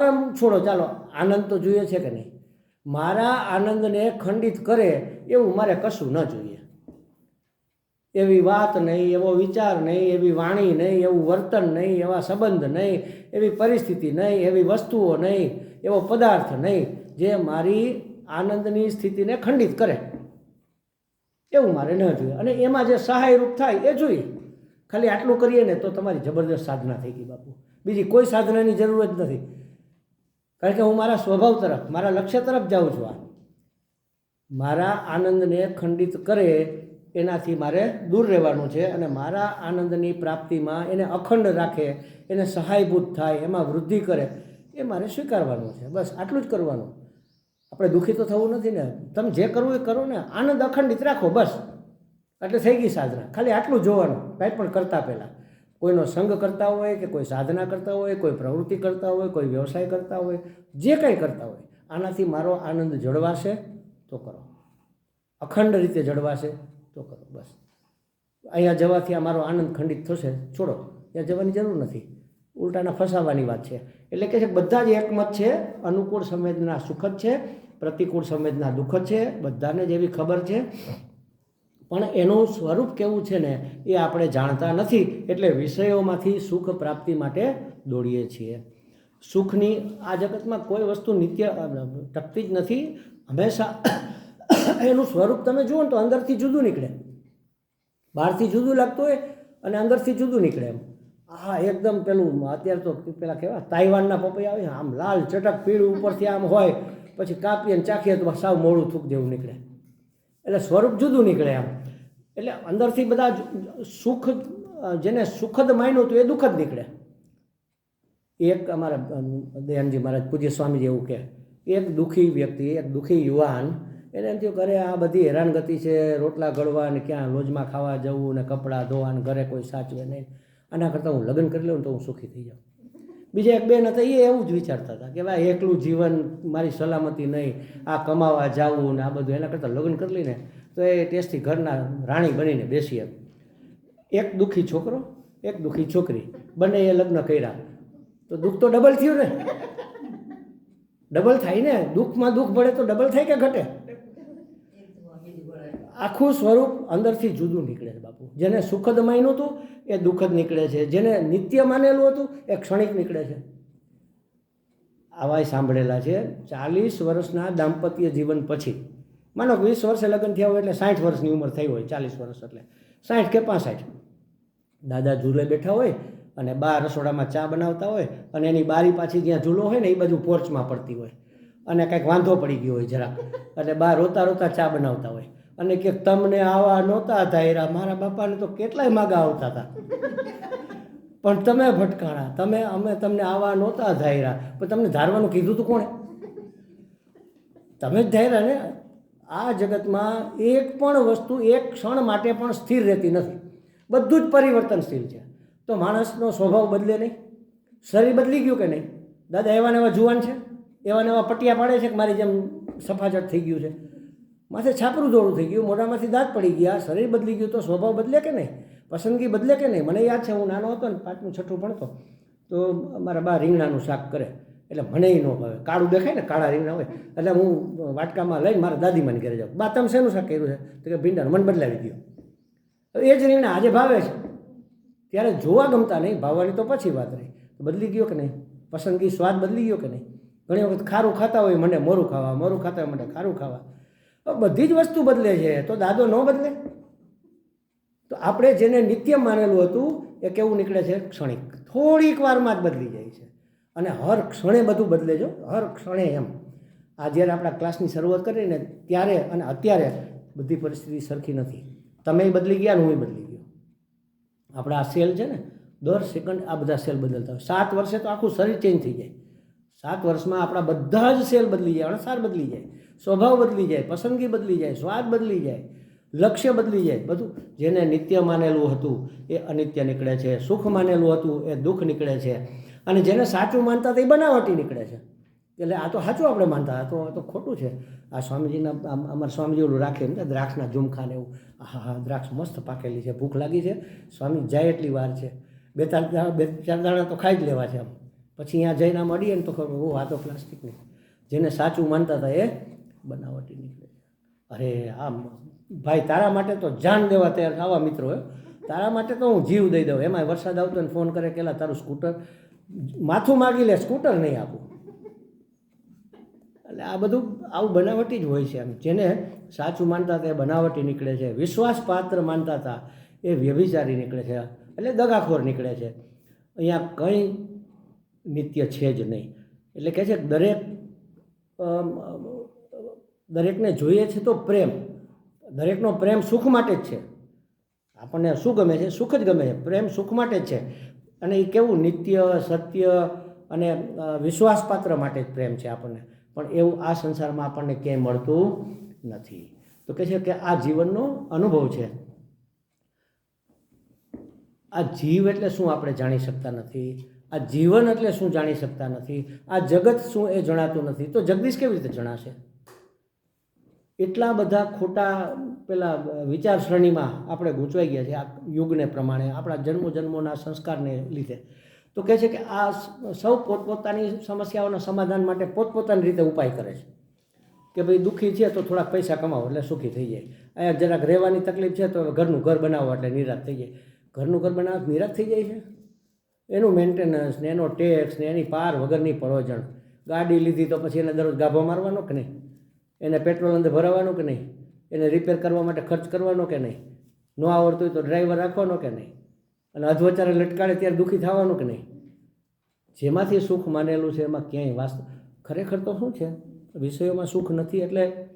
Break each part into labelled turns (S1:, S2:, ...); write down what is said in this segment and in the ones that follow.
S1: આમ છોડો, ચાલો, આનંદ તો જોઈએ છે કે નહીં? મારા આનંદને ખંડિત કરે એવું મારે કશું ન જોઈએ. એવી વાત નહીં, એવો વિચાર નહીં, એવી વાણી નહીં, એવું વર્તન નહીં, એવા સંબંધ નહીં, એવી પરિસ્થિતિ નહીં, એવી વસ્તુઓ નહીં, એવો પદાર્થ નહીં જે મારી આનંદની સ્થિતિને ખંડિત કરે. એવું મારે ન જોઈએ. અને એમાં જે સહાયરૂપ થાય એ જોઈએ. ખાલી આટલું કરીએ ને તો તમારી જબરદસ્ત સાધના થઈ ગઈ બાપુ. બીજી કોઈ સાધનાની જરૂર જ નથી. કારણ કે હું મારા સ્વભાવ તરફ, મારા લક્ષ્ય તરફ જાઉં છું આ. મારા આનંદને ખંડિત કરે એનાથી મારે દૂર રહેવાનું છે અને મારા આનંદની પ્રાપ્તિમાં એને અખંડ રાખે, એને સહાયભૂત થાય, એમાં વૃદ્ધિ કરે, એ મારે સ્વીકારવાનું છે. બસ આટલું જ કરવાનું. આપણે દુઃખી તો થવું નથી ને. તમે જે કરવું એ કરો ને. આનંદ અખંડિત રાખો, બસ. એટલે થઈ ગઈ સાધના. ખાલી આટલું જોવાનું. કાંઈ પણ કરતાં પહેલાં. કોઈનો સંગ કરતા હોય કે કોઈ સાધના કરતા હોય, કોઈ પ્રવૃત્તિ કરતા હોય, કોઈ વ્યવસાય કરતા હોય, જે કંઈ કરતા હોય, આનાથી મારો આનંદ જળવાશે, તો કરો. અખંડ રીતે જળવાશે, તો કરો. બસ. અહીંયા જવાથી આ મારો આનંદ ખંડિત થશે. છોડો. ત્યાં જવાની જરૂર નથી. ઉલટાના ફસાવાની વાત છે. એટલે કે છે બધા જ એકમત છે, અનુકૂળ સંવેદના સુખદ છે, પ્રતિકૂળ સંવેદના દુઃખદ છે, બધાને જેવી ખબર છે પણ એનું સ્વરૂપ કેવું છે ને, એ આપણે જાણતા નથી, એટલે વિષયોમાંથી સુખ પ્રાપ્તિ માટે દોડીએ છીએ. સુખની આ જગતમાં કોઈ વસ્તુ નિત્ય ટકતી જ નથી. હંમેશા એનું સ્વરૂપ તમે જુઓ ને તો અંદરથી જુદું નીકળે. બહારથી જુદું લાગતું હોય અને અંદરથી જુદું નીકળે એમ. હા એકદમ પેલું અત્યારે તો પેલા કેવા, તાઇવાનના પપૈયા આવે આમ લાલ, ચટક, પીળું ઉપરથી આમ હોય, પછી કાપીએ ને ચાખીએ તો સાવ મોડું થૂક જેવું નીકળે. એટલે સ્વરૂપ જુદું નીકળે આમ એટલે અંદરથી બધા સુખ, જેને સુખદ માન્યું હતું એ દુઃખદ નીકળે. એક અમારા દયાનજી મહારાજ, પૂજ્ય સ્વામીજી એવું કહે, એક દુઃખી વ્યક્તિ, એક દુઃખી યુવાન, એને એમ થયું ઘરે આ બધી હેરાનગતિ છે, રોટલા ગળવા ને ક્યાં લોજમાં ખાવા જવું ને કપડાં ધોવા ને ઘરે કોઈ સાચવે નહીં. આના કરતાં હું લગ્ન કરી લઉં તો હું સુખી થઈ જાઉં. બીજા એક બેન હતા, એ એવું જ વિચારતા હતા કે ભાઈ, એકલું જીવન મારી સલામતી નહીં, આ કમાવા જાવું ને આ બધું, એના કરતાં લગ્ન કરી લઈને તો એ ટેસ્ટથી ઘરના રાણી બનીને બેસી એમ. એક દુઃખી છોકરો, એક દુઃખી છોકરી, બંને એ લગ્ન કર્યા. તો દુઃખ તો ડબલ થયું ને. ડબલ થાય ને, દુઃખમાં દુઃખ ભળે તો ડબલ થાય કે ઘટે? આખું સ્વરૂપ અંદરથી જુદું નીકળે છે બાપુ. જેને સુખદ માન્યું હતું, એ દુઃખદ નીકળે છે. જેને નિત્ય માનેલું હતું, એ ક્ષણિક નીકળે છે. આવાય સાંભળેલા છે, ચાલીસ વર્ષના દાંપત્ય જીવન પછી. માનો વીસ વર્ષે લગ્ન થયા હોય એટલે સાઠ વર્ષની ઉંમર થઈ હોય, ચાલીસ વર્ષ એટલે. સાઠ કે પાસઠ. દાદા ઝૂલે બેઠા હોય અને બા રસોડામાં ચા બનાવતા હોય અને એની બારી પાછી જ્યાં ઝૂલો હોય ને એ બાજુ પોર્ચમાં પડતી હોય. અને કંઈક વાંધો પડી ગયો હોય જરાક. એટલે બા રોતા રોતા ચા બનાવતા હોય. અને કે તમને આવા નહોતા ધાયરા. મારા બાપાને તો કેટલાય માગા આવતા હતા. પણ તમે ભટકાણા. તમે, અમે તમને આવા નહોતા ધાયરા. પણ તમને ધારવાનું કીધું હતું કોણે? તમે જ ધાયરા ને? આ જગતમાં એક પણ વસ્તુ એક ક્ષણ માટે પણ સ્થિર રહેતી નથી. બધું જ પરિવર્તનશીલ છે. તો માણસનો સ્વભાવ બદલે નહીં. શરીર બદલી ગયું કે નહીં? દાદા, એવા ને એવા જુવાન છે? એવા ને એવા પટિયા પાડે છે કે મારી જેમ સફાચટ થઈ ગયું છે? માથે છાપરું દોડું થઈ ગયું, મોઢામાંથી દાંત પડી ગયા, શરીર બદલી ગયું તો સ્વભાવ બદલે કે નહીં? પસંદગી બદલે કે નહીં? મને યાદ છે, હું નાનો હતો ને, પાંચમું, છઠ્ઠું ભણતો, તો મારા બા રીંગણાનું શાક કરે. એટલે મને ન ભાવે. કાળું દેખાય ને, કાળા રીંગણા હોય. એટલે હું વાટકામાં લઈને મારા દાદીમાની ઘરે જાઉં. બા, તમે શેનું શાક કર્યું છે? તો કે ભીંડાનું. મને બદલાવી દો એ જ રીંગણા આજે ભાવે છે. ત્યારે જોવા ગમતા નહીં. ભાવવાની તો પછી વાત રહી. બદલી ગયો કે નહીં? પસંદગી સ્વાદ બદલી ગયો કે નહીં? ઘણી વખત ખારું ખાતા હોય, મને મોરું ખાવા, મોરું ખાતા હોય, મને ખારું ખાવા. બધી જ વસ્તુ બદલે છે. તો દાદો ન બદલે? તો આપણે જેને નિત્ય માનેલું હતું, એ કેવું નીકળે છે? ક્ષણિક. થોડીક વારમાં જ બદલી જાય છે. અને હર ક્ષણે બધું બદલે જો હર ક્ષણે એમ. આ જ્યારે આપણા ક્લાસની શરૂઆત કરીને ત્યારે અને અત્યારે બધી પરિસ્થિતિ સરખી નથી. તમે બદલી ગયા ને હું બદલી ગયો. આપણા આ સેલ છે ને, દર સેકન્ડ આ બધા સેલ બદલતા હોય. સાત વર્ષે તો આખું શરીર ચેન્જ થઈ જાય. સાત વર્ષમાં આપણા બધા જ સેલ બદલી જાય અણસાર બદલી જાય. સ્વભાવ બદલી જાય, પસંદગી બદલી જાય, સ્વાદ બદલી જાય, લક્ષ્ય બદલી જાય, બધું. જેને નિત્ય માનેલું હતું એ અનિત્ય નીકળે છે, સુખ માનેલું હતું એ દુઃખ નીકળે છે. અને જેને સાચું માનતા એ બનાવટી નીકળે છે. એટલે આ તો સાચું આપણે માનતા આ તો આ તો ખોટું છે. આ સ્વામીજીના અમારા સ્વામીજી ઓલું રાખે એમ દ્રાક્ષના ઝુમખા ને એવું. હા હા, દ્રાક્ષ મસ્ત પાકેલી છે, ભૂખ લાગી છે. સ્વામી જાય એટલી વાર છે. બે, ચાર બે, ચાર દાણા તો ખાઈ જ લેવા છે આમ. પછી અહીંયા જઈને અડીએ ને તો ખબર આ તો પ્લાસ્ટિકની. જેને સાચું માનતા હતા એ બનાવટી નીકળે છે. અરે, આમ, ભાઈ, તારા માટે તો જાન દેવા તૈયાર આવા મિત્રો તારા માટે તો હું જીવ દઈ દઉં. એમાં વરસાદ આવતો ને ફોન કરે કેલા, તારું સ્કૂટર માથું માગી લે, સ્કૂટર નહીં આપું. એટલે આ બધું, આવું બનાવટી જ હોય છે એમ. જેને સાચું માનતા હતા એ બનાવટી નીકળે છે. વિશ્વાસપાત્ર માનતા હતા એ વ્યભિચારી નીકળે છે. એટલે દગાખોર નીકળે છે. અહીંયા કંઈ નિત્ય છે જ નહીં. એટલે કહે છે દરેક દરેકને જોઈએ છે તો પ્રેમ. દરેકનો પ્રેમ સુખ માટે જ છે. આપણને શું ગમે છે? સુખ જ ગમે છે. પ્રેમ સુખ માટે જ છે. અને એ કેવું? નિત્ય, સત્ય અને વિશ્વાસપાત્ર માટે જ પ્રેમ છે આપણને. પણ એવું આ સંસારમાં આપણને ક્યાંય મળતું નથી. તો કહે છે કે આ જીવનનો અનુભવ છે. આ જીવ એટલે શું આપણે જાણી શકતા નથી? આ જીવન એટલે શું જાણી શકતા નથી? આ જગત શું એ જણાતું નથી? તો જગદીશ કેવી રીતે જણાશે? એટલા બધા ખોટા પેલા વિચાર શ્રેણીમાં આપણે ગૂંચવાઈ ગયા છે આ યુગને પ્રમાણે, આપણા જન્મો જન્મોના સંસ્કારને લીધે. તો કહે છે કે આ સૌ પોતપોતાની સમસ્યાઓના સમાધાન માટે પોતપોતાની રીતે ઉપાય કરે છે. કે ભાઈ દુઃખી છે તો થોડાક પૈસા કમાવો એટલે સુખી થઈ જાય. અહીંયા જરાક રહેવાની તકલીફ છે તો ઘરનું ઘર બનાવો એટલે નિરાશ થઈ જાય. ઘરનું ઘર બનાવવા નિરાશ થઈ જાય છે? એનું મેન્ટેનન્સ ને એનો ટેક્સ ને એની પાર વગરની પરોજણ ગાડી લીધી તો પછી એને દરરોજ ગાભો મારવાનો કે નહીં? એને પેટ્રોલ અંદર ભરાવવાનું કે નહીં? એને રિપેર કરવા માટે ખર્ચ કરવાનો કે નહીં? ન આવડતું હોય તો ડ્રાઈવર રાખવાનો કે નહીં? અને અધવચારે લટકાડે ત્યારે દુઃખી થવાનું કે નહીં? જેમાંથી સુખ માનેલું છે એમાં ક્યાંય વાસ્ત ખરેખર તો શું છે? વિષયોમાં સુખ નથી એટલે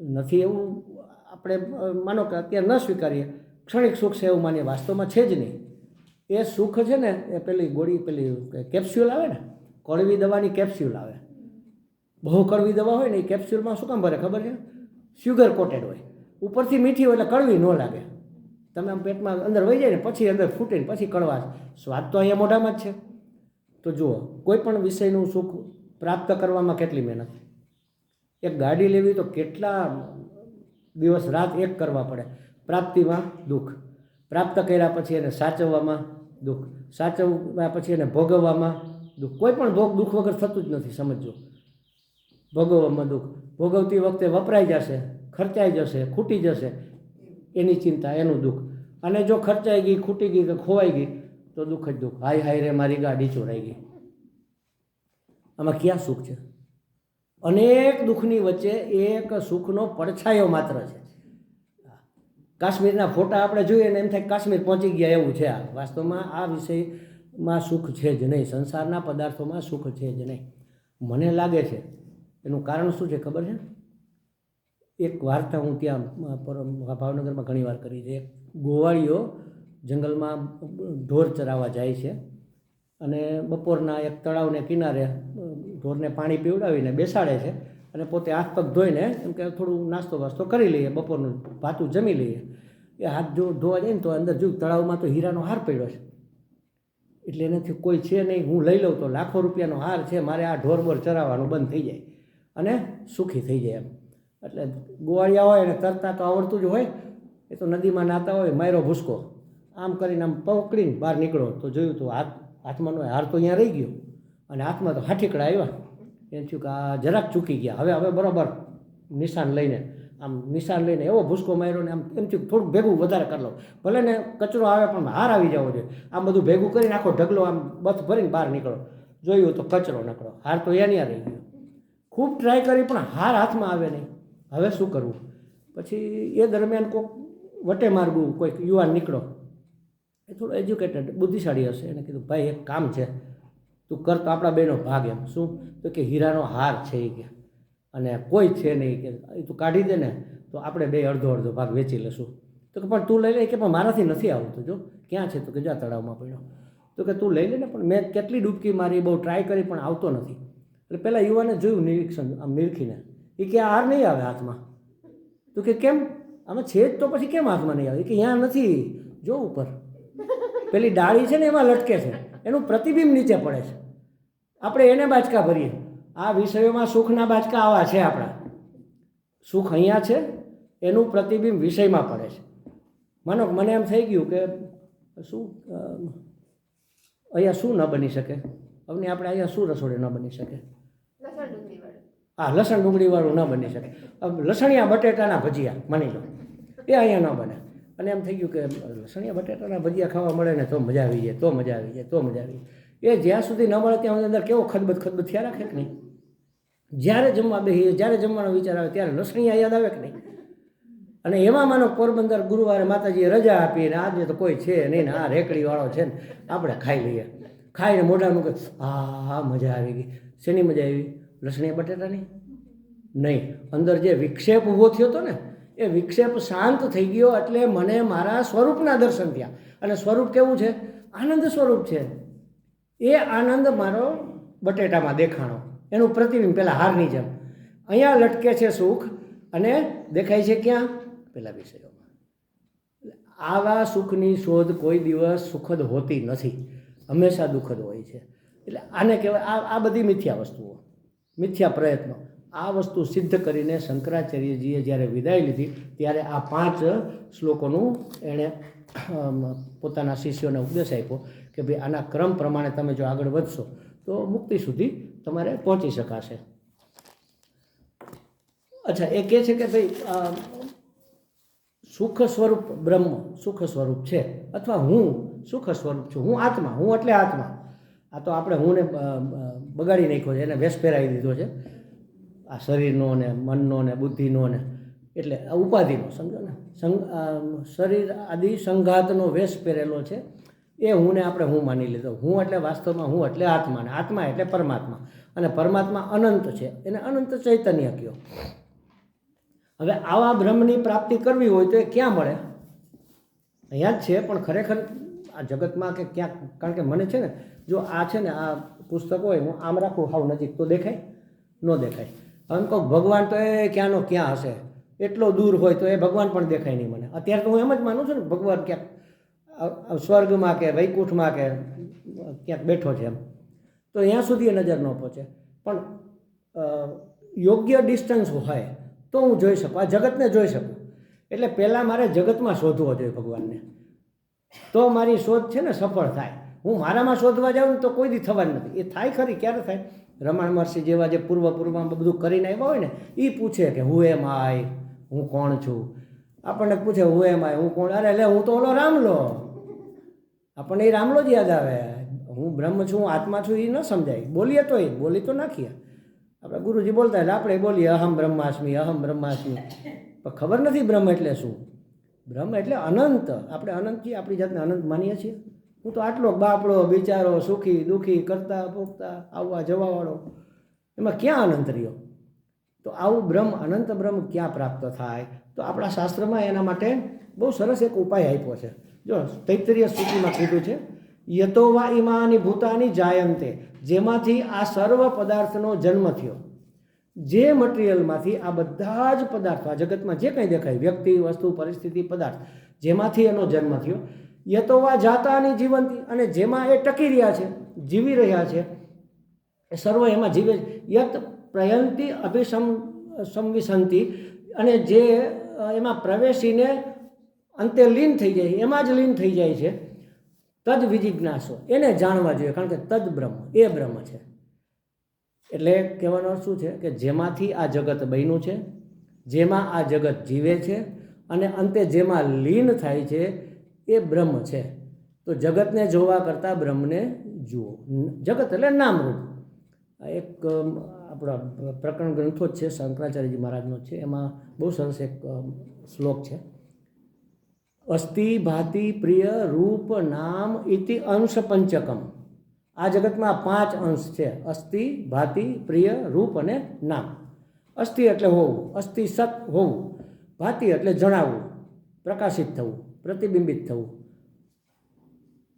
S1: નથી એવું આપણે માનો કે અત્યારે ન સ્વીકારીએ. ક્ષણિક સુખ છે એવું માનીએ. વાસ્તવમાં છે જ નહીં. એ સુખ છે ને, એ પેલી ગોળી, પેલી કેપ્સ્યુલ આવે ને? કોળવી દવાની કેપ્સ્યુલ આવે. બહુ કડવી દવા હોય ને એ કેપ્સ્યુલમાં શું કામ ભરે ખબર છે? શુગર કોટેડ હોય. ઉપરથી મીઠી હોય એટલે કડવી ન લાગે. તમે આમ પેટમાં અંદર વહી જાય ને પછી અંદર ફૂટીને પછી કડવાશ સ્વાદ તો અહીંયા મોઢામાં જ છે. તો જુઓ, કોઈ પણ વિષયનું સુખ પ્રાપ્ત કરવામાં કેટલી મહેનત. એક ગાડી લેવી તો કેટલા દિવસ રાત એક કરવા પડે. પ્રાપ્તિમાં દુઃખ. પ્રાપ્ત કર્યા પછી એને સાચવવામાં દુઃખ. સાચવવા પછી એને ભોગવવામાં દુઃખ. કોઈ પણ ભોગ દુઃખ વગર થતું જ નથી, સમજજો. ભોગવવામાં દુઃખ. ભોગવતી વખતે વપરાઈ જશે, ખર્ચાઈ જશે, ખૂટી જશે, એની ચિંતા, એનું દુઃખ. અને જો ખર્ચાઈ ગઈ, ખૂટી ગઈ કે ખોવાઈ ગઈ, તો દુઃખ જ દુઃખ. હાય હાય રે, મારી ગાડી ચોરાઈ ગઈ. આમાં ક્યાં સુખ છે? અનેક દુઃખની વચ્ચે એક સુખનો પડછાયો માત્ર છે. કાશ્મીરના ફોટા આપણે જોઈએ ને એમ થાય કાશ્મીર પહોંચી ગયા એવું છે આ. વાસ્તવમાં આ વિષયમાં સુખ છે જ નહીં. સંસારના પદાર્થોમાં સુખ છે જ નહીં. મને લાગે છે એનું કારણ શું છે ખબર છે? એક વાર્તા હું ત્યાં ભાવનગરમાં ઘણી વાર કરી છે. ગોવાળીઓ જંગલમાં ઢોર ચરાવવા જાય છે અને બપોરના એક તળાવને કિનારે ઢોરને પાણી પીવડાવીને બેસાડે છે અને પોતે હાથ પગ ધોઈને એમ કે થોડું નાસ્તો વાસ્તો કરી લઈએ, બપોરનું ભાતું જમી લઈએ. એ હાથ જો ધોવા જાય ને તો અંદર જો તળાવમાં તો હીરાનો હાર પડ્યો છે. એટલે એનાથી કોઈ છે નહીં, હું લઈ લઉં તો લાખો રૂપિયાનો હાર છે, મારે આ ઢોર બોર ચરાવવાનું બંધ થઈ જાય. અને સુખી થઈ જાય એમ. એટલે ગોવાળિયા હોય અને તરતા તો આવડતું જ હોય, એ તો નદીમાં નાતા હોય માયરો ભૂસકો. આમ કરીને આમ પકડીને બહાર નીકળો. તો જોયું તો હાથ હાથમાંનો હાર તો અહીંયા રહી ગયો. અને હાથમાં તો હાઠીકડા આવ્યા. એમ થયું કે આ જરાક ચૂકી ગયા. હવે હવે બરાબર નિશાન લઈને, આમ નિશાન લઈને એવો ભૂસકો માર્યો ને આમ એમ થયું થોડુંક ભેગું વધારે કરી લો ભલે ને કચરો આવે પણ હાર આવી જવો જોઈએ. આમ બધું ભેગું કરીને આખો ઢગલો આમ બથ ભરીને બહાર નીકળો. જોયું તો કચરો નીકળો. હાર તો એની રહી ગયો. ખૂબ ટ્રાય કરી, પણ હાર હાથમાં આવે નહીં. હવે શું કરવું? પછી એ દરમિયાન કોઈક વટે માર્ગું, કોઈક યુવાન નીકળો. એ થોડો એજ્યુકેટેડ બુદ્ધિશાળી હશે. એને કીધું, ભાઈ, એક કામ છે. તું કર તો આપણા બેનો ભાગ એમ. શું? તો કે, હીરાનો હાર છે એ કે. અને કોઈ છે નહીં કે તું કાઢી દે ને, તો આપણે બે અડધો અડધો ભાગ વેચી લેશું તો કે, પણ તું લઈ લે. કે, પણ મારાથી નથી આવતું. જો, ક્યાં છે? તો કે, જા તળાવમાં પડ્યો. તો કે, તું લઈ લે ને, પણ મેં કેટલી ડૂબકી મારી બહુ ટ્રાય કરી, પણ આવતો નથી. એટલે પહેલાં યુવાને જોયું નિરીક્ષણ, આમ નિરખીને. એ કે હાર નહીં આવે હાથમાં. તો કે કેમ? આમાં છે જ તો પછી કેમ હાથમાં નહીં આવે? કે અહીંયા નથી. જો ઉપર. પેલી ડાળી છે ને એમાં લટકે છે. એનું પ્રતિબિંબ નીચે પડે છે. આપણે એને બાચકા ભરીએ. આ વિષયોમાં સુખના બાચકા આવા છે આપણા. સુખ અહીંયા છે, એનું પ્રતિબિંબ વિષયમાં પડે છે. માનો મને એમ થઈ ગયું કે શું અહીંયા શું ન બની શકે? અવની આપણે અહીંયા શું રસોડી ન બની શકે? હા લસણ ડુંગળીવાળું ન બની શકે. લસણિયા બટેટાના ભજીયા માની લો. એ અહીંયા ન બને. અને એમ થઈ ગયું કે લસણિયા બટેટાના ભજીયા ખાવા મળે ને તો મજા આવી જાય તો મજા આવી જાય તો મજા આવી જાય. એ જ્યાં સુધી ન મળે ત્યાં અંદર કેવો ખદબદ ખદબદ થયા રાખે કે નહીં? જ્યારે જમવા બેસીએ જ્યારે જમવાનો વિચાર આવે ત્યારે લસણિયા યાદ આવે કે નહીં? અને એમાં માનો પોરબંદર ગુરુવારે માતાજીએ રજા આપી ને આજે તો કોઈ છે નહીં ને આ રેકડીવાળો છે ને આપણે ખાઈ લઈએ. ખાઈને મોઢાનું કે આ મજા આવી ગઈ. શેની મજા આવી? લસણીયા બટેટાની? નહીં. અંદર જે વિક્ષેપ ઊભો થયો હતો ને, એ વિક્ષેપ શાંત થઈ ગયો એટલે મને મારા સ્વરૂપના દર્શન થયા. અને સ્વરૂપ કેવું છે? આનંદ સ્વરૂપ છે. એ આનંદ મારો બટેટામાં દેખાણો. એનું પ્રતિબિંબ પેલા હારની જેમ. અહીંયા લટકે છે સુખ અને દેખાય છે ક્યાં? પેલા વિષયોમાં. આવા સુખની શોધ કોઈ દિવસ સુખદ હોતી નથી. હંમેશા દુઃખદ હોય છે. એટલે આને કહેવાય, આ આ બધી મિથ્યા વસ્તુઓ, મિથ્યા પ્રયત્નો, આ વસ્તુ સિદ્ધ કરીને શંકરાચાર્યજીએ જ્યારે વિદાય લીધી, ત્યારે આ પાંચ શ્લોકોનું એણે પોતાના શિષ્યોને ઉપદેશ આપ્યો કે ભાઈ આના ક્રમ પ્રમાણે તમે જો આગળ વધશો, તો મુક્તિ સુધી તમારે પહોંચી શકાશે. અચ્છા, એ કહે છે કે ભાઈ સુખ સ્વરૂપ બ્રહ્મ સુખ સ્વરૂપ છે, અથવા હું સુખ સ્વરૂપ છું, હું આત્મા, હું એટલે આત્મા. આ તો આપણે હું ને બગાડી નાખ્યો છે, એને વેશ પહેરાવી દીધો છે. આ શરીરનો ને, મનનો ને, બુદ્ધિનો ને, એટલે આ ઉપાધિનો, સમજો ને? શરીર આદિ સંઘાતનો વેશ પહેરેલો છે. એ હું ને આપણે હું માની લીધો. હું એટલે વાસ્તવમાં હું એટલે આત્મા ને. આત્મા એટલે પરમાત્મા. અને પરમાત્મા અનંત છે. એને અનંત ચૈતન્ય કયો. હવે આવા બ્રહ્મની પ્રાપ્તિ કરવી હોય તો એ ક્યાં મળે? અહીંયા જ છે, પણ ખરેખર આ જગતમાં કે ક્યાંક, કારણ કે મને છે ને, જો આ છે ને, આ પુસ્તક હોય, હું આમ રાખું, હાવ નજીક તો દેખાય, ન દેખાય. આમ કહું ભગવાન તો એ ક્યાંનો ક્યાં હશે? એટલો દૂર હોય તો એ ભગવાન પણ દેખાય નહીં મને. અત્યારે તો હું એમ જ માનું છું ને, ભગવાન ક્યાંક સ્વર્ગમાં કે વૈકુંઠમાં કે ક્યાંક બેઠો છે એમ. તો ત્યાં સુધી એ નજર ન પહોંચે. પણ યોગ્ય ડિસ્ટન્સ હોય, તો હું જોઈ શકું. આ જગતને જોઈ શકું. એટલે પહેલાં મારે જગતમાં શોધવો જોઈએ ભગવાનને. તો મારી શોધ છે ને સફળ થાય. હું મારામાં શોધવા જાઉં ને તો કોઈ દી થવાની નથી. એ થાય ખરી, ક્યારે થાય? રમણ મહર્ષિ જેવા જે પૂર્વ પૂર્વમાં બધું કરીને આવ્યા હોય ને એ પૂછે કે, હું એમ આય? હું કોણ છું? આપણને પૂછે, હું એમ આય? હું કોણ? અરે એટલે હું તો ઓલો રામલો. આપણને એ રામલો જ યાદ આવે. હું બ્રહ્મ છું આત્મા છું એ ન સમજાય. બોલીએ તો એ, બોલી તો નાખીએ. આપણે ગુરુજી બોલતા એટલે આપણે બોલીએ, અહમ બ્રહ્માસ્મી અહમ બ્રહ્માસ્મી. પણ ખબર નથી બ્રહ્મ એટલે શું. બ્રહ્મ એટલે અનંત. આપણે અનંત છીએ, આપણી જાતને અનંત માનીએ છીએ. હું તો આટલો બાપડો, બિચારો, સુખી, દુઃખી, કરતા, ભોગતા, આવવા, જવાવાળો. એમાં ક્યાં અનંત રહ્યો? તો આવું બ્રહ્મ, અનંત બ્રહ્મ ક્યાં પ્રાપ્ત થાય? તો આપણા શાસ્ત્રમાં એના માટે બહુ સરસ એક ઉપાય આપ્યો છે. જો તૈતરીય સ્થિતિમાં કીધું છે યતોવા ઇમાની ભૂતાની જાયંતે. જેમાંથી આ સર્વ પદાર્થનો જન્મ થયો. જે મટીરિયલમાંથી આ બધા જ પદાર્થો, આ જગતમાં જે કંઈ દેખાય, વ્યક્તિ, વસ્તુ, પરિસ્થિતિ, પદાર્થ, જેમાંથી એનો જન્મ થયો યતોવા જાતાની જીવંતી અને જેમાં એ ટકી રહ્યા છે, જીવી રહ્યા છે, એ સર્વ એમાં જીવે. યત પ્રયંતી અભિસમ સંવિસંતિ અને જે એમાં પ્રવેશીને અંતે લીન થઈ જાય, એમાં જ લીન થઈ જાય છે. તદ વિજિજ્ઞાસો. એને જાણવા જોઈએ, કારણ કે તદ બ્રહ્મ, એ બ્રહ્મ છે. એટલે કહેવાનો શું છે કે જેમાંથી આ જગત બન્યું છે, જેમાં આ જગત જીવે છે અને અંતે જેમાં લીન થાય છે એ બ્રહ્મ છે. તો જગતને જોવા કરતાં બ્રહ્મને જુઓ. જગત એટલે નામરૂપ. એક આપણા પ્રકરણ ગ્રંથો જ છે, શંકરાચાર્યજી મહારાજનો છે. એમાં બહુ સરસ એક શ્લોક છે. અસ્થિ ભાતિ પ્રિય રૂપ નામ ઇતિ અંશ પંચકમ. આ જગતમાં પાંચ અંશ છે. અસ્થિ, ભાતિ, પ્રિય, રૂપ અને નામ. અસ્થિ એટલે હોવું, અસ્થિ સત હોવું. ભાતિ એટલે જણાવવું, પ્રકાશિત થવું, પ્રતિબિંબિત થવું.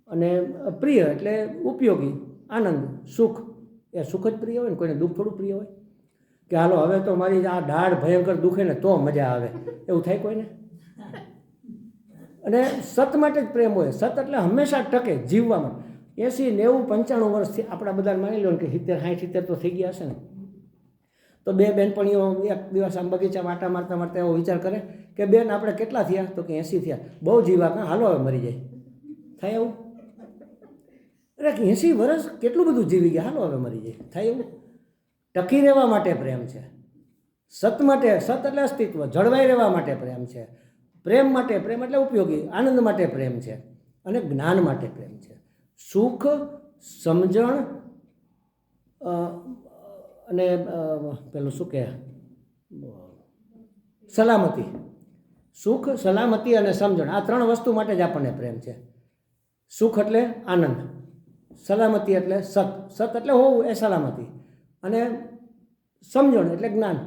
S1: અને પ્રિય એટલે ઉપયોગી, આનંદ, સુખ. એ સુખ જ પ્રિય હોય ને કોઈને દુઃખ થોડું પ્રિય હોય? કે હાલો, હવે તો મારી આ દાઢ ભયંકર દુખે ને તો મજા આવે. એવું થાય કોઈને? અને સત માટે જ પ્રેમ હોય. સત એટલે હંમેશા ટકે જીવવામાં એંસી નેવું પંચાણું વર્ષથી આપણા બધા માની લો કે સિત્તેર સાઠ સિત્તેર તો થઈ ગયા હશે ને. તો બે બહેનપણીઓ એક દિવસ આમ બગીચામાં આટા મારતા મારતા એવો વિચાર કરે કે બેન આપણે કેટલા થયા? તો કે એંસી થયા. બહુ જીવા કાં હાલો હવે મરી જાય. થાય એવું? અરે એંસી વર્ષ કેટલું બધું જીવી ગયા? હાલો હવે મરી જાય. થાય એવું? ટકી રહેવા માટે પ્રેમ છે. સત માટે, સત એટલે અસ્તિત્વ. જળવાઈ રહેવા માટે પ્રેમ છે. પ્રેમ માટે પ્રેમ એટલે ઉપયોગી. આનંદ માટે પ્રેમ છે. અને જ્ઞાન માટે પ્રેમ છે. સુખ, સમજણ અને પેલું શું કહે સલામતી. સુખ, સલામતી અને સમજણ. આ ત્રણ વસ્તુ માટે જ આપણને પ્રેમ છે. સુખ એટલે આનંદ. સલામતી એટલે સત. સત એટલે હોવું, એ સલામતી. અને સમજણ એટલે જ્ઞાન.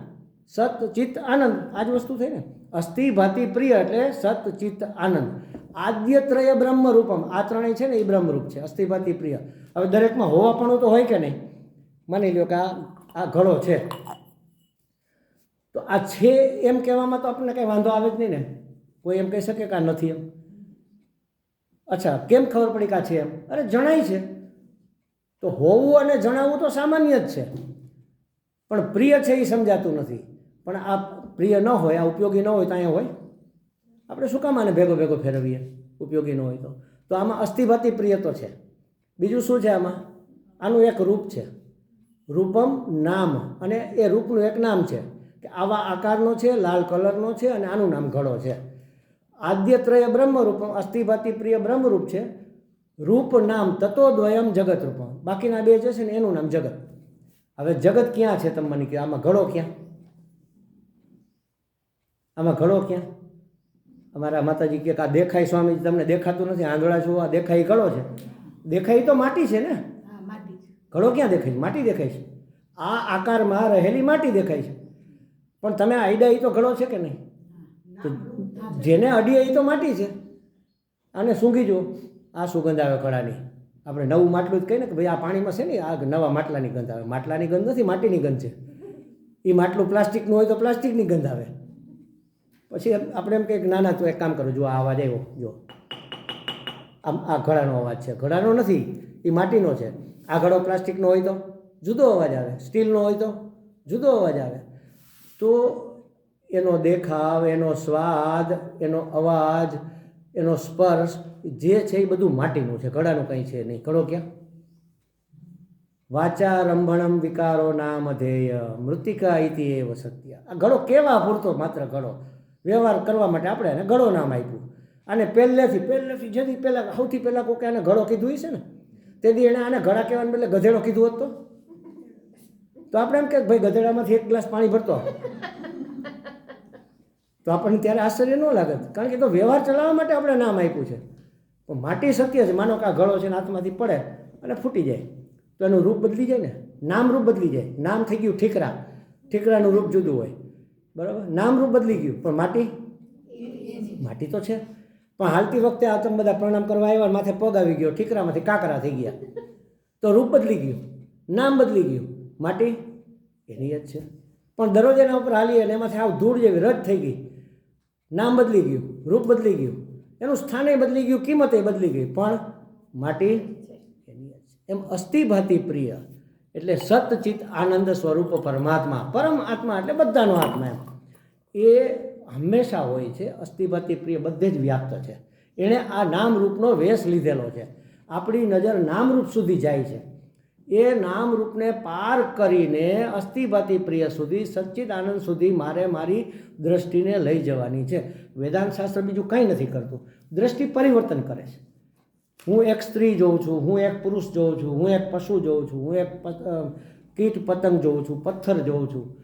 S1: સત, ચિત્ત, આનંદ. આ જ વસ્તુ થઈ ને? અસ્થિ, ભાતિ, પ્રિય એટલે સત, ચિત્ત, આનંદ. આદ્યત્રય બ્રહ્મ રૂપમ આ ત્રણેય છે ને એ બ્રહ્મરૂપ છે, અસ્થિપતિ પ્રિય. હવે દરેકમાં હોવાપણું તો હોય કે નહીં? માની લ્યો કે આ આ ઘડો છે. તો આ છે એમ કહેવામાં તો આપણને કંઈ વાંધો આવે જ નહીં ને. કોઈ એમ કહી શકે કે આ નથી એમ. અચ્છા, કેમ ખબર પડી કે આ છે એમ? અરે જણાય છે. તો હોવું અને જણાવવું તો સામાન્ય જ છે. પણ પ્રિય છે એ સમજાતું નથી. પણ આ પ્રિય ન હોય, આ ઉપયોગી ન હોય તો અહીંયા હોય. આપણે શું કામ આને ભેગો ભેગો ફેરવીએ? ઉપયોગી ન હોય તો. તો આમાં અસ્થિભાતી પ્રિય તો છે. બીજું શું છે આમાં? આનું એક રૂપ છે. રૂપમ નામ. અને એ રૂપનું એક નામ છે કે આવા આકારનો છે, લાલ કલરનો છે અને આનું નામ ઘડો છે. આદ્યત્રય બ્રહ્મરૂપમ, અસ્થિભાતી પ્રિય બ્રહ્મરૂપ છે. રૂપ નામ તત્વદ્વયમ જગત રૂપમ બાકીના બે જે છે ને એનું નામ જગત. હવે જગત ક્યાં છે તમે મને કહો? આમાં ઘડો ક્યાં? આમાં ઘડો ક્યાં? અમારા માતાજી કે આ દેખાય સ્વામી તમને દેખાતું નથી આંધળા છો આ દેખાય ઈ છે. દેખાય તો માટી છે ને? ઘડો ક્યાં દેખાય છે? માટી દેખાય છે. આ આકારમાં રહેલી માટી દેખાય છે. પણ તમે આઈડા એ તો ઘડો છે કે નહીં? તો જેને અડીએ એ તો માટી છે. અને સૂંઘી જુઓ આ સુગંધ આવે કળાની? આપણે નવું માટલું જ કહીએ ને કે ભાઈ આ પાણીમાં છે ને આ નવા માટલાની ગંધ આવે. માટલાની ગંધ નથી માટીની ગંધ છે. એ માટલું પ્લાસ્ટિકનું હોય તો પ્લાસ્ટિકની ગંધ આવે. પછી આપણે એમ કે ના ના, તું એક કામ કરો, જો આ અવાજ આવ્યો, જો. આમ આ ઘડાનો અવાજ છે. ઘડાનો નથી, એ માટીનો છે. આ ઘડો પ્લાસ્ટિકનો હોય તો જુદો અવાજ આવે. સ્ટીલનો હોય તો જુદો અવાજ આવે. તો એનો દેખાવ, એનો સ્વાદ, એનો અવાજ, એનો સ્પર્શ જે છે એ બધું માટીનું છે. ઘડાનું કંઈ છે નહીં. ઘડો ક્યાં? વાચા રંભણમ વિકારો નામ ધેય મૃતિકા ઇતિ એવ સત્ય. આ ઘડો કેવા પૂરતો માત્ર ઘડો? વ્યવહાર કરવા માટે આપણે એને ગળો નામ આપ્યું. અને પહેલેથી પહેલેથી, જેથી પહેલાં, સૌથી પહેલાં કોકે આને ઘડો કીધું હશે ને? તેથી એણે આને ઘડા કહેવાને બદલે ગધેડો કીધું હોત તો? તો આપણે એમ કે ભાઈ ગધેડામાંથી એક ગ્લાસ પાણી ભરતો. તો આપણને ત્યારે આશ્ચર્ય ન લાગે. કારણ કે તો વ્યવહાર ચલાવવા માટે આપણે નામ આપ્યું છે. પણ માટી સત્ય છે. માનો કે આ ઘડો છે ને હાથમાંથી પડે અને ફૂટી જાય. તો એનું રૂપ બદલી જાય ને? નામ રૂપ બદલી જાય. નામ થઈ ગયું ઠીકરા. ઠીકરાનું રૂપ જુદું હોય. બરાબર? નામ રૂપ બદલી ગયું. પણ માટી? માટી તો છે. પણ હાલતી વખતે આ તમે બધા પ્રણામ કરવા આવ્યા માથે પગ આવી ગયો. ઠીકરામાંથી કાકરા થઈ ગયા. તો રૂપ બદલી ગયું. નામ બદલી ગયું. માટી? એની જ છે. પણ દરરોજ એના ઉપર હાલીએ અને એમાંથી આવ ધૂળ જેવી રદ થઈ ગઈ. નામ બદલી ગયું. રૂપ બદલી ગયું. એનું સ્થાને બદલી ગયું કિંમતે બદલી ગઈ. પણ માટી? એની જ એમ અસ્થિભાતી પ્રિય. એટલે સતચિત આનંદ સ્વરૂપ પરમાત્મા, પરમ આત્મા એટલે બધાનો આત્મા એમ. એ હંમેશા હોય છે અસ્થિભાતી પ્રિય બધે જ વ્યાપ્ત છે. એણે આ નામરૂપનો વેશ લીધેલો છે. આપણી નજર નામરૂપ સુધી જાય છે. એ નામરૂપને પાર કરીને અસ્થિભાતી પ્રિય સુધી, સચ્ચિત આનંદ સુધી મારે મારી દ્રષ્ટિને લઈ જવાની છે. વેદાંત શાસ્ત્ર બીજું કંઈ નથી કરતું. દ્રષ્ટિ પરિવર્તન કરે છે. હું એક સ્ત્રી જોઉં છું, હું એક પુરુષ જોઉં છું, હું એક પશુ જોઉં છું, હું એક કીટ પતંગ જોઉં છું, પથ્થર જોઉં છું.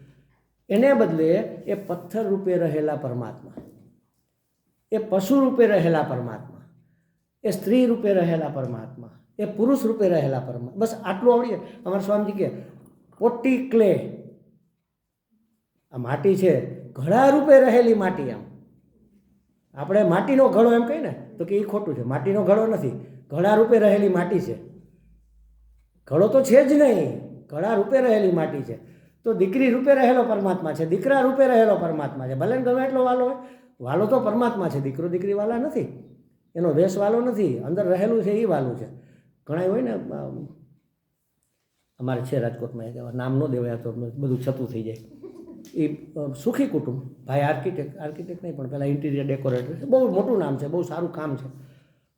S1: એને બદલે એ પથ્થર રૂપે રહેલા પરમાત્મા. એ પશુ રૂપે રહેલા પરમાત્મા. એ સ્ત્રી રૂપે રહેલા પરમાત્મા. એ પુરુષ રૂપે રહેલા પરમાત્મા બસ આટલું આવડીએ અમારા સ્વામીજી કે, પોટી ક્લે. આ માટી છે. ઘડા રૂપે રહેલી માટી આમ. આપણે માટીનો ઘડો એમ કહીએ ને, તો કે એ ખોટું છે. માટીનો ઘડો નથી. ઘડા રૂપે રહેલી માટી છે. ઘડો તો છે જ નહીં. ઘડા રૂપે રહેલી માટી છે. તો દીકરી રૂપે રહેલો પરમાત્મા છે. દીકરા રૂપે રહેલો પરમાત્મા છે. ભલે ગમે એટલો વાલો હોય. વાલો તો પરમાત્મા છે. દીકરો દીકરી વાલા નથી. એનો વેશ વાલો નથી. અંદર રહેલું છે એ વાલું છે. ઘણા હોય ને અમારે છે રાજકોટમાં નામ ન દેવાય તો બધું છતું થઈ જાય. એ સુખી કુટુંબ. ભાઈ આર્કિટેક્ટ આર્કિટેક્ટ નહીં, પણ પહેલાં ઇન્ટિરિયર ડેકોરેટર બહુ મોટું નામ છે, બહુ સારું કામ છે.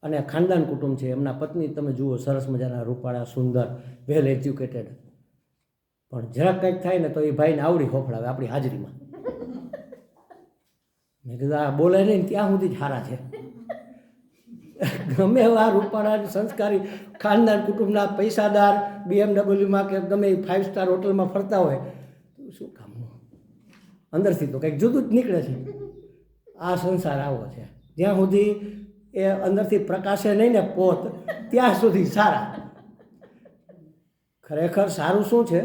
S1: અને ખાનદાન કુટુંબ છે, એમના પત્ની તમે જુઓ, સરસ મજાના રૂપાળા, સુંદર વેલ એજ્યુકેટેડ પણ જરાક કંઈક થાય ને તો એ ભાઈને આવડી હોફળાવે આપણી હાજરીમાં. મેં કીધું, આ બોલે નહીં ત્યાં સુધી જ સારા છે. ગમે એવા રૂપાળા સંસ્કારી ખાનદાન કુટુંબના પૈસાદાર બીએમડબલ્યુમાં કે ગમે ફાઇવ સ્ટાર હોટલમાં ફરતા હોય શું કામનું? અંદરથી તો કંઈક જુદું જ નીકળે છે. આ સંસાર આવો છે. જ્યાં સુધી એ અંદરથી પ્રકાશે નહીં ને પોત, ત્યાં સુધી સારા. ખરેખર સારું શું છે?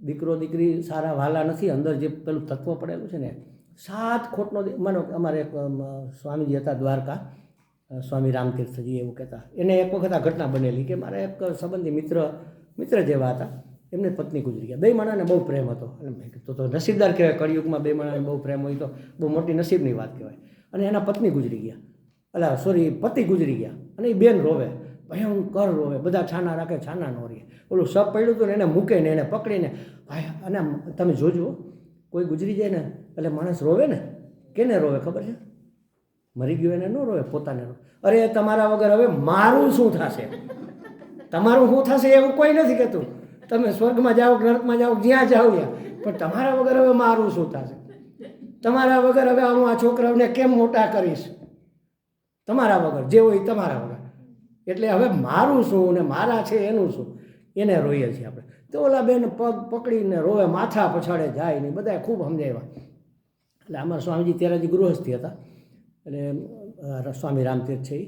S1: દીકરો દીકરી સારા વાલા નથી, અંદર જે પેલું તત્વ પડેલું છે ને, સાત ખોટનો માનો અમારે એક સ્વામીજી હતા દ્વારકા સ્વામી રામતીર્થજી એવું કહેતા. એને એક વખત આ ઘટના બનેલી કે મારા એક સંબંધી મિત્ર મિત્ર જેવા હતા. એમની પત્ની ગુજરી ગયા. બે માણાને બહુ પ્રેમ હતો. અને મેં તો નસીબદાર કહેવાય, કળિયુગમાં બે માણાને બહુ પ્રેમ હોય તો બહુ મોટી નસીબની વાત કહેવાય. અને એના પત્ની ગુજરી ગયા. અલા સોરી પતિ ગુજરી ગયા અને એ બેન રોવે. ભયંકર રોવે. બધા છાના રાખે, છાના નો રહે ઓલું સપ પડ્યું હતું ને એને મૂકે ને એને પકડીને અને તમે જોજો, કોઈ ગુજરી જાય ને, એટલે માણસ રોવે ને? કેને રોવે ખબર છે? મરી ગયો એને ન રોવે, પોતાને રોવે. અરે, તમારા વગર હવે મારું શું થશે? તમારું શું થશે એવું કોઈ નથી કહેતું. તમે સ્વર્ગમાં જાઓ નરકમાં જાઓ, જ્યાં જાઓ પણ તમારા વગર હવે મારું શું થશે? તમારા વગર હવે હું આ છોકરાઓને કેમ મોટા કરીશ? તમારા વગર, જે હોય તમારા વગર. એટલે હવે મારું શું ને મારા છે એનું શું? એને રોઈએ છીએ આપણે. તો ઓલા બેન પગ પકડીને રોવે, માથા પછાડે જાય ને બધાએ ખૂબ સમજાવ્યા. એટલે અમારા સ્વામીજી ત્યારે જે ગૃહસ્થી હતા. એટલે સ્વામી રામતીર્થ છે એ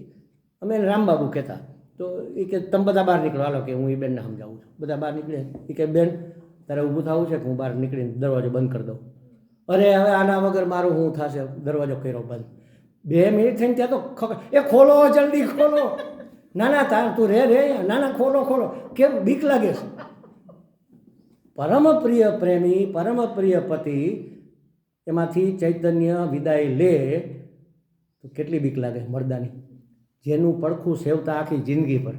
S1: અમે એને રામબાબુ કહેતા. તો એ કે તમે બધા બહાર નીકળો. હાલો કે હું એ બેનને સમજાવું છું. બધા બહાર નીકળે. એ કે, બેન, તારે ઊભું થવું છે કે હું બહાર નીકળીને દરવાજો બંધ કરી દઉં? અરે, હવે આના વગર મારું શું થશે? દરવાજો કર્યો બંધ. બે મિનિટ થઈને ત્યાં તો ખબર એ ખોલો, જલ્દી ખોલો. ના ના તાર તું રે રે ના ના ખોલો ખોલો. કેમ? બીક લાગે છે. પરમ પ્રિય પ્રેમી, પરમ પ્રિય પતિ, એમાંથી ચૈતન્ય વિદાય લે. તો કેટલી બીક લાગે મરદાની? જેનું પડખું સેવતા આખી જિંદગી પર.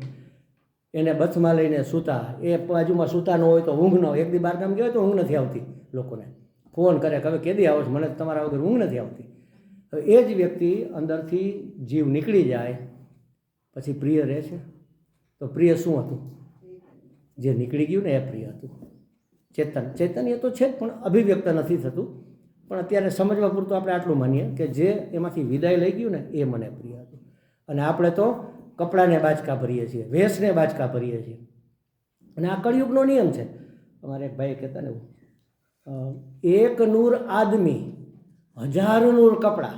S1: એને બથમાં લઈને સૂતા. એ બાજુમાં સૂતા ન હોય તો ઊંઘ ન હોય. એક દી બાર ગામ ગયો તો ઊંઘ નથી આવતી લોકોને. ફોન કરે કે હવે કેદી આવો છો? મને તમારા વગર ઊંઘ નથી આવતી. હવે એ જ વ્યક્તિ અંદરથી જીવ નીકળી જાય, પછી પ્રિય રહે છે. તો પ્રિય શું હતું? જે નીકળી ગયું ને એ પ્રિય હતું. ચેતન. ચૈતન્ય તો છે જ, પણ અભિવ્યક્ત નથી થતું. પણ અત્યારે સમજવા પૂરતું આપણે આટલું માનીએ કે જે એમાંથી વિદાય લઈ ગયું ને એ મને પ્રિય હતું. અને આપણે તો કપડાને બાચકા ભરીએ છીએ, વેશને બાચકા ભરીએ છીએ. અને આ કળિયુગનો નિયમ છે. અમારે એક ભાઈ કહેતા ને એક નૂર આદમી, હજાર નૂર કપડાં.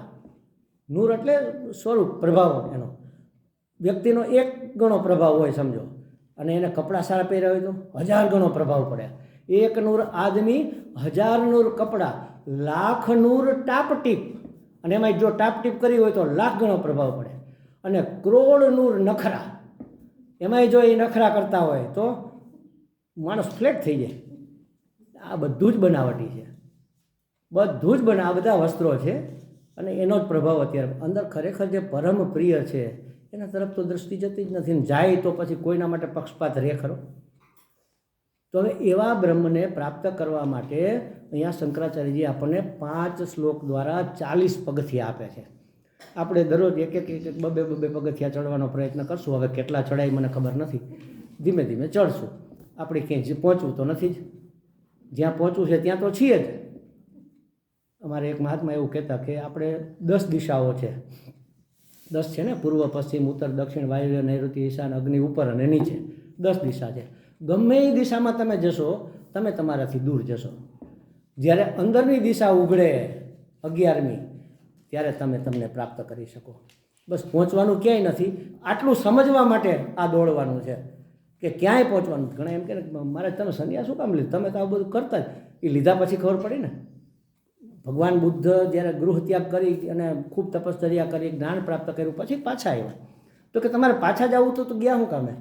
S1: નૂર એટલે સ્વરૂપ, પ્રભાવ એનો. વ્યક્તિનો એક ગણો પ્રભાવ હોય, સમજો. અને એને કપડાં સારા પહેર્યા હોય તો હજાર ગણો પ્રભાવ પડે. એક નૂર આદમી, હજાર નૂર કપડાં, લાખ નૂર ટાપટીપ. અને એમાં જો ટાપટીપ કરી હોય તો લાખ ગણો પ્રભાવ પડે. અને કરોડ નૂર નખરા. એમાંય જો એ નખરા કરતા હોય તો માણસ ફ્લેટ થઈ જાય. આ બધું જ બનાવટી છે. બધું જ બના, આ બધા વસ્ત્રો છે. અને એનો જ પ્રભાવ અત્યારે અંદર ખરેખર જે પરમ પ્રિય છે, એના તરફ તો દ્રષ્ટિ જતી જ નથી. જાય તો પછી કોઈના માટે પક્ષપાત રહે ખરો? તો હવે એવા બ્રહ્મને પ્રાપ્ત કરવા માટે અહીંયા શંકરાચાર્યજી આપણને પાંચ શ્લોક દ્વારા ચાલીસ પગથી આપે છે. આપણે દરરોજ એક એક એક બબે બબે પગથિયા ચડવાનો પ્રયત્ન કરશું. હવે કેટલા ચડાય મને ખબર નથી. ધીમે ધીમે ચડશું. આપણે ક્યાંય પહોંચવું તો નથી જ. જ્યાં પહોંચવું છે ત્યાં તો છીએ જ. અમારે એક મહાત્મા એવું કહેતા કે આપણે દસ દિશાઓ છે. દસ છે ને? પૂર્વ, પશ્ચિમ, ઉત્તર, દક્ષિણ, વાયવ્ય નૈઋતિ ઈશાન, અગ્નિ, ઉપર અને નીચે. દસ દિશા છે. ગમે એ દિશામાં તમે જશો, તમે તમારાથી દૂર જશો. જ્યારે અંદરની દિશા ઉઘડે અગિયારમી ત્યારે તમે તમને પ્રાપ્ત કરી શકો. બસ પહોંચવાનું ક્યાંય નથી. આટલું સમજવા માટે આ દોડવાનું છે કે ક્યાંય પહોંચવાનું. ઘણા એમ કે મારે તમે સંન્યાસ શું કામ લીધું? તમે તો આવું બધું કરતા જ. એ લીધા પછી ખબર પડી ને. ભગવાન બુદ્ધ જ્યારે ગૃહ ત્યાગ કરી અને ખૂબ તપશ્ચર્યા કરી જ્ઞાન પ્રાપ્ત કર્યું, પછી પાછા આવ્યા. તો કે તમારે પાછા જવું તો ગયા શું કામે?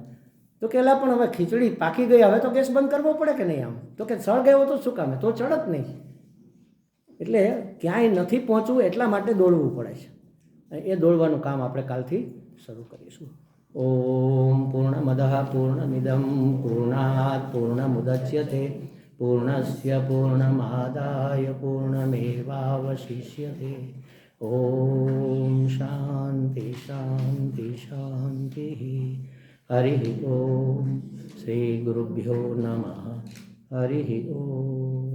S1: તો કે પણ હવે ખીચડી પાકી ગઈ, હવે તો ગેસ બંધ કરવો પડે કે નહીં આમ? તો કે, સળ ગયો તો શું કામે? તો ચડત નહીં. એટલે ક્યાંય નથી પહોંચવું, એટલા માટે દોડવું પડે છે. એ દોડવાનું કામ આપણે કાલથી શરૂ કરીશું. ઓમ પૂર્ણમદ પૂર્ણમિદમ પૂર્ણાત પૂર્ણમુદચ્યતે, પૂર્ણસ્ય પૂર્ણમાદાય પૂર્ણમેવાવશિષ્યતે. ઓમ શાંતિ શાંતિ શાંતિ. હરિ ઓમ. શ્રી ગુરુભ્યો નમઃ. હરિ ઓમ.